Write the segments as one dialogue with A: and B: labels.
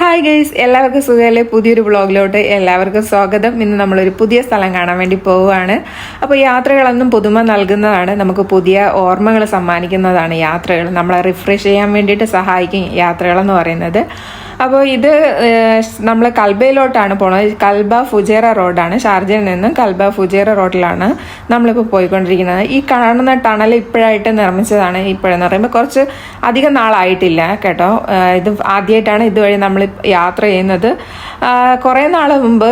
A: Hi guys എല്ലാവർക്കും സുഖമല്ലേ? പുതിയൊരു വ്ളോഗിലോട്ട് എല്ലാവർക്കും സ്വാഗതം. ഇന്ന് നമ്മളൊരു പുതിയ സ്ഥലം കാണാൻ വേണ്ടി പോവുകയാണ്. അപ്പോൾ യാത്രകളൊന്നും പുതുമ നൽകുന്നതാണ്. നമുക്ക് പുതിയ ഓർമ്മകൾ സമ്മാനിക്കുന്നതാണ് യാത്രകൾ. നമ്മളെ റിഫ്രഷ് ചെയ്യാൻ വേണ്ടിയിട്ട് സഹായിക്കും യാത്രകളെന്ന് പറയുന്നത്. അപ്പോൾ ഇത് നമ്മൾ കൽബയിലോട്ടാണ് പോണത്. കൽബ ഫുജേറ റോഡാണ്. ഷാർജയിൽ നിന്നും കൽബ ഫുജേറ റോഡിലാണ് നമ്മളിപ്പോൾ പോയിക്കൊണ്ടിരിക്കുന്നത്. ഈ കാണുന്ന ടണൽ ഇപ്പോഴായിട്ട് നിർമ്മിച്ചതാണ് ഇപ്പോഴെന്ന് പറയുമ്പോൾ കുറച്ച് അധികം നാളായിട്ടില്ല കേട്ടോ. ഇത് ആദ്യമായിട്ടാണ് ഇതുവഴി നമ്മൾ യാത്ര ചെയ്യുന്നത്. കുറേ നാൾ മുമ്പ്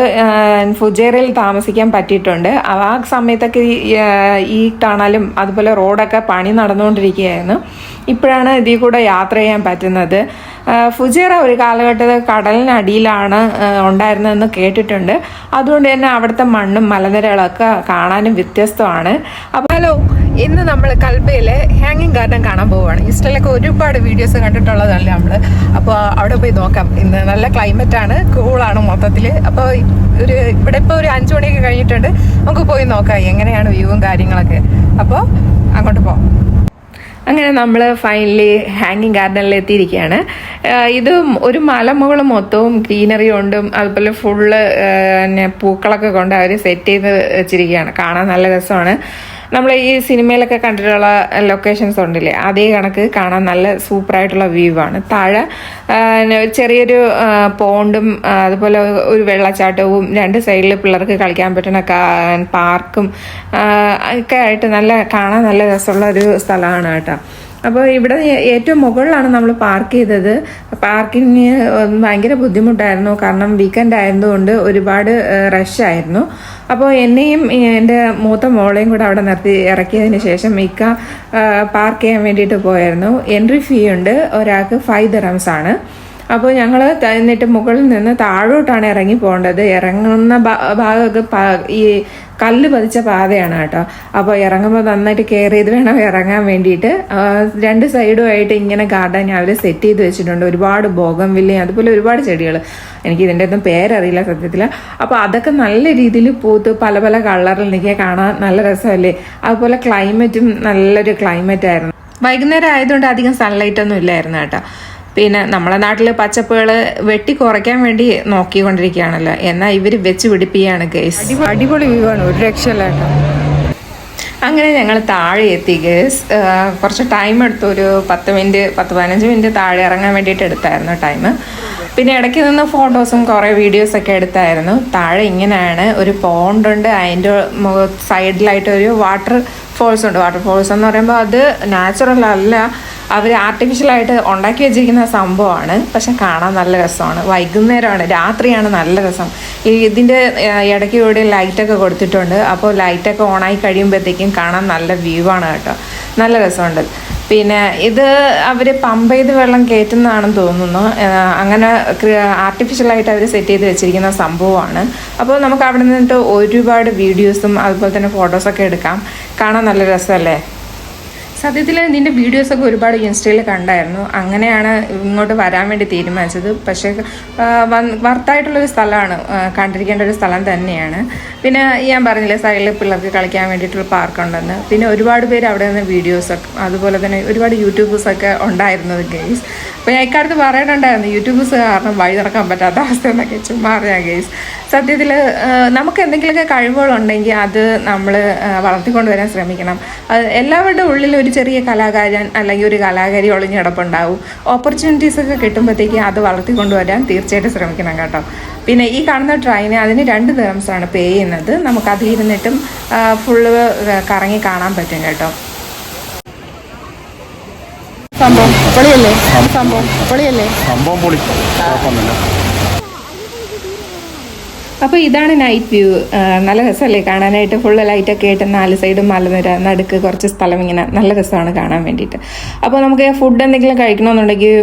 A: ഫുജേറിൽ താമസിക്കാൻ പറ്റിയിട്ടുണ്ട്. ആ സമയത്തൊക്കെ ഈ, ടണലും അതുപോലെ റോഡൊക്കെ പണി നടന്നുകൊണ്ടിരിക്കുകയായിരുന്നു. ഇപ്പോഴാണ് ഇതിൽ കൂടെ യാത്ര ചെയ്യാൻ പറ്റുന്നത്. ഫുജേറ ഒരു കാലഘട്ടത്തിൽ കടലിനടിയിലാണ് ഉണ്ടായിരുന്നതെന്ന് കേട്ടിട്ടുണ്ട്. അതുകൊണ്ട് തന്നെ അവിടുത്തെ മണ്ണും മലനിരകളൊക്കെ കാണാനും വ്യത്യസ്തമാണ്. അപ്പോൾ ഹലോ ഇന്ന് നമ്മൾ കൽബയിലെ ഹാങ്ങിങ് ഗാർഡൻ കാണാൻ പോവുകയാണ്. ഇൻസ്റ്റയിലൊക്കെ ഒരുപാട് വീഡിയോസ് കണ്ടിട്ടുള്ളതല്ലേ നമ്മൾ അപ്പോൾ അവിടെ പോയി നോക്കാം. ഇന്ന് നല്ല ക്ലൈമറ്റാണ് കൂളാണ് മൊത്തത്തിൽ അപ്പോൾ ഒരു ഇവിടെ ഇപ്പോൾ ഒരു അഞ്ച് മണിയൊക്കെ കഴിഞ്ഞിട്ടുണ്ട്. നമുക്ക് പോയി നോക്കാം എങ്ങനെയാണ് വ്യൂവും കാര്യങ്ങളൊക്കെ. അപ്പോൾ അങ്ങോട്ട് പോകാം അങ്ങനെ നമ്മൾ ഫൈനലി ഹാങ്ങിങ് ഗാർഡനിൽ എത്തിയിരിക്കുകയാണ് ഇത് ഒരു മലമുകൾ മൊത്തവും ഗ്രീനറി കൊണ്ടും അതുപോലെ ഫുള്ള് പൂക്കളൊക്കെ കൊണ്ട് അവർ സെറ്റ് ചെയ്ത് വെച്ചിരിക്കുകയാണ്. കാണാൻ നല്ല രസമാണ്. നമ്മൾ ഈ സിനിമയിലൊക്കെ കണ്ടിട്ടുള്ള ലൊക്കേഷൻസ് ഉണ്ടല്ലേ അതേ കണക്ക് കാണാൻ നല്ല സൂപ്പറായിട്ടുള്ള വ്യൂ ആണ് താഴെ ചെറിയൊരു പോണ്ടും അതുപോലെ ഒരു വെള്ളച്ചാട്ടവും രണ്ട് സൈഡിൽ പിള്ളേർക്ക് കളിക്കാൻ പറ്റുന്ന പാർക്കും ഒക്കെ ആയിട്ട് നല്ല കാണാൻ നല്ല രസമുള്ള ഒരു സ്ഥലമാണ് കേട്ടോ. അപ്പോൾ ഇവിടെ ഏറ്റവും മുകളിലാണ് നമ്മൾ പാർക്ക് ചെയ്തത്. പാർക്കിങ് ഭയങ്കര ബുദ്ധിമുട്ടായിരുന്നു. കാരണം വീക്കെൻഡ് ആയതുകൊണ്ട് ഒരുപാട് റഷ് ആയിരുന്നു. അപ്പോൾ എന്നെയും എന്റെ മൂത്ത മോളെയും കൂടെ അവിടെ നിർത്തി ഇറക്കിയതിന് ശേഷം മിക്ക പാർക്ക് ചെയ്യാൻ വേണ്ടിയിട്ട് പോയായിരുന്നു. എൻട്രി ഫീ ഉണ്ട്. ഒരാൾക്ക് ഫൈവ് ദറംസ് ആണ്. അപ്പോൾ ഞങ്ങൾ എന്നിട്ട് മുകളിൽ നിന്ന് താഴോട്ടാണ് ഇറങ്ങി പോകേണ്ടത്. ഇറങ്ങുന്ന ഭാഗമൊക്കെ ഈ കല്ല് പതിച്ച പാതയാണ് കേട്ടോ. അപ്പോൾ ഇറങ്ങുമ്പോൾ നന്നായിട്ട് കെയർ ചെയ്ത് വേണം ഇറങ്ങാൻ വേണ്ടിയിട്ട്. രണ്ട് സൈഡുമായിട്ട് ഇങ്ങനെ ഗാർഡൻ അവർ സെറ്റ് ചെയ്ത് വെച്ചിട്ടുണ്ട്. ഒരുപാട് ഭോഗം വില്ലയും അതുപോലെ ഒരുപാട് ചെടികൾ എനിക്ക് ഇതിന്റെ ഒന്നും പേരറിയില്ല സത്യത്തിൽ അപ്പോൾ അതൊക്കെ നല്ല രീതിയിൽ പൂത്ത് പല പല കളറിൽ എനിക്ക് കാണാൻ നല്ല രസമല്ലേ? അതുപോലെ ക്ലൈമറ്റും നല്ലൊരു ക്ലൈമറ്റ് ആയിരുന്നു വൈകുന്നേരം ആയതുകൊണ്ട് അധികം സൺലൈറ്റ് ഒന്നും ഇല്ലായിരുന്നു കേട്ടോ. പിന്നെ നമ്മളെ നാട്ടിൽ പച്ചപ്പുകൾ വെട്ടി കുറയ്ക്കാൻ വേണ്ടി നോക്കിക്കൊണ്ടിരിക്കുകയാണല്ലോ. എന്നാൽ ഇവർ വെച്ച് പിടിപ്പിക്കുകയാണ് ഗേസ് അടിപൊളി വ്യൂ ആണ്. ഒരു രക്ഷയില്ലാട്ടോ. അങ്ങനെ ഞങ്ങൾ താഴെ എത്തി ഗേസ് കുറച്ച് ടൈം എടുത്തു. ഒരു പത്ത് മിനിറ്റ് പത്ത് പതിനഞ്ച് മിനിറ്റ് താഴെ ഇറങ്ങാൻ വേണ്ടിയിട്ട് എടുത്തായിരുന്നു ടൈം പിന്നെ ഇടയ്ക്ക് നിന്ന് ഫോട്ടോസും കുറേ വീഡിയോസൊക്കെ എടുത്തായിരുന്നു. താഴെ ഇങ്ങനെയാണ് ഒരു പോണ്ടുണ്ട് അതിന്റെ സൈഡിലായിട്ട് ഒരു വാട്ടർ ഫോൾസ് ഉണ്ട്. വാട്ടർ ഫോൾസ് എന്ന് പറയുമ്പോൾ അത് നാച്ചുറൽ അല്ല. അവർ ആർട്ടിഫിഷ്യലായിട്ട് ഉണ്ടാക്കി വെച്ചിരിക്കുന്ന സംഭവമാണ്. പക്ഷെ കാണാൻ നല്ല രസമാണ്. വൈകുന്നേരമാണ്. രാത്രിയാണ് നല്ല രസം. ഇതിന്റെ ഇടയ്ക്ക് കൂടി ലൈറ്റൊക്കെ കൊടുത്തിട്ടുണ്ട്. അപ്പോൾ ലൈറ്റൊക്കെ ഓണായി കഴിയുമ്പോഴത്തേക്കും കാണാൻ നല്ല വ്യൂ ആണ് കേട്ടോ. നല്ല രസമുണ്ട്. പിന്നെ ഇത് അവർ പമ്പ് ചെയ്ത് വെള്ളം കയറ്റുന്നതാണെന്ന് തോന്നുന്നു. അങ്ങനെ ആർട്ടിഫിഷ്യലായിട്ട് അവർ സെറ്റ് ചെയ്ത് വെച്ചിരിക്കുന്ന സംഭവമാണ്. അപ്പോൾ നമുക്ക് അവിടെ നിന്നിട്ട് ഒരുപാട് വീഡിയോസും അതുപോലെ തന്നെ ഫോട്ടോസൊക്കെ എടുക്കാം. കാണാൻ നല്ല രസമല്ലേ? സത്യത്തിൽ ഇതിന്റെ വീഡിയോസൊക്കെ ഒരുപാട് ഇൻസ്റ്റയിൽ കണ്ടായിരുന്നു. അങ്ങനെയാണ് ഇങ്ങോട്ട് വരാൻ വേണ്ടി തീരുമാനിച്ചത്. പക്ഷേ വർത്തായിട്ടുള്ളൊരു സ്ഥലമാണ് കണ്ടിരിക്കേണ്ട ഒരു സ്ഥലം തന്നെയാണ്. പിന്നെ ഞാൻ പറഞ്ഞില്ലേ സൈഡിൽ പിള്ളേർക്ക് കളിക്കാൻ വേണ്ടിയിട്ടുള്ള പാർക്കുണ്ടെന്ന് പിന്നെ ഒരുപാട് പേര് അവിടെ നിന്ന് വീഡിയോസൊക്കെ അതുപോലെ തന്നെ ഒരുപാട് യൂട്യൂബേഴ്സൊക്കെ ഉണ്ടായിരുന്നത് ഗെയ്സ് അപ്പോൾ ഞാൻ ഇക്കാലത്ത് പറയണുണ്ടായിരുന്നു യൂട്യൂബേഴ്സ് കാരണം വഴി നടക്കാൻ പറ്റാത്ത അവസ്ഥ എന്നൊക്കെ ചുമ്മാ ഗെയ്സ് സത്യത്തിൽ നമുക്ക് എന്തെങ്കിലുമൊക്കെ കഴിവുകളുണ്ടെങ്കിൽ അത് നമ്മൾ വളർത്തിക്കൊണ്ടുവരാൻ ശ്രമിക്കണം. എല്ലാവരുടെ ഉള്ളിൽ ഒരു ചെറിയ കലാകാരൻ അല്ലെങ്കിൽ ഒരു കലാകാരി ഒളിഞ്ഞ് കിടപ്പുണ്ടാവും. ഓപ്പർച്യൂണിറ്റീസ് ഒക്കെ കിട്ടുമ്പോഴത്തേക്ക് അത് വളർത്തിക്കൊണ്ടുവരാൻ തീർച്ചയായിട്ടും ശ്രമിക്കണം കേട്ടോ. പിന്നെ ഈ കാണുന്ന ട്രെയിന് അതിന് രണ്ട് ദിവസമാണ് പേ ചെയ്യുന്നത്. നമുക്ക് അതിലിരുന്നിട്ടും ഫുള്ള് കറങ്ങി കാണാൻ പറ്റും കേട്ടോ.
B: സംഭവം പൊളിയല്ലേ? സംഭവം പൊളിയല്ലേ?
C: സംഭവം പൊളി കുഴപ്പമൊന്നുമില്ല.
A: അപ്പോൾ ഇതാണ് നൈറ്റ് വ്യൂ നല്ല രസമല്ലേ കാണാനായിട്ട്? ഫുള്ള് ലൈറ്റൊക്കെ ആയിട്ട് നാല് സൈഡും മലനിര നടുക്ക് കുറച്ച് സ്ഥലം ഇങ്ങനെ നല്ല രസമാണ് കാണാൻ വേണ്ടിയിട്ട്. അപ്പോൾ നമുക്ക് ഫുഡ് എന്തെങ്കിലും കഴിക്കണമെന്നുണ്ടെങ്കിൽ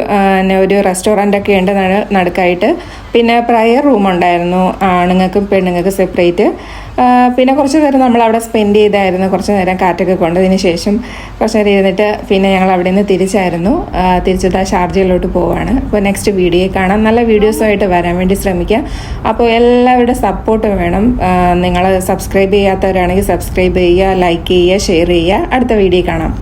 A: ഒരു റെസ്റ്റോറന്റ് ഒക്കെ ഉണ്ട് നടുക്കായിട്ട്. പിന്നെ പ്രയർ റൂം ഉണ്ടായിരുന്നു ആണുങ്ങൾക്കും പെണ്ണുങ്ങൾക്കും സെപ്പറേറ്റ് പിന്നെ കുറച്ച് നേരം നമ്മൾ അവിടെ സ്പെൻഡ് ചെയ്തായിരുന്നു. കുറച്ച് നേരം കാറ്റൊക്കെ കൊണ്ടതിന് ശേഷം കുറച്ച് നേരം ഇരുന്നിട്ട് പിന്നെ ഞങ്ങൾ അവിടെ നിന്ന് തിരിച്ചായിരുന്നു തിരിച്ചിട്ട് ആ ഷാർജയിലോട്ട് പോവുകയാണ് അപ്പോൾ നെക്സ്റ്റ് വീഡിയോ കാണാം. നല്ല വീഡിയോസുമായിട്ട് വരാൻ വേണ്ടി ശ്രമിക്കാം. അപ്പോൾ എല്ലാവരുടെ സപ്പോർട്ട് വേണം. നിങ്ങൾ സബ്സ്ക്രൈബ് ചെയ്യാത്തവരാണെങ്കിൽ സബ്സ്ക്രൈബ് ചെയ്യുക ലൈക്ക് ചെയ്യുക ഷെയർ ചെയ്യുക. അടുത്ത വീഡിയോ കാണാം.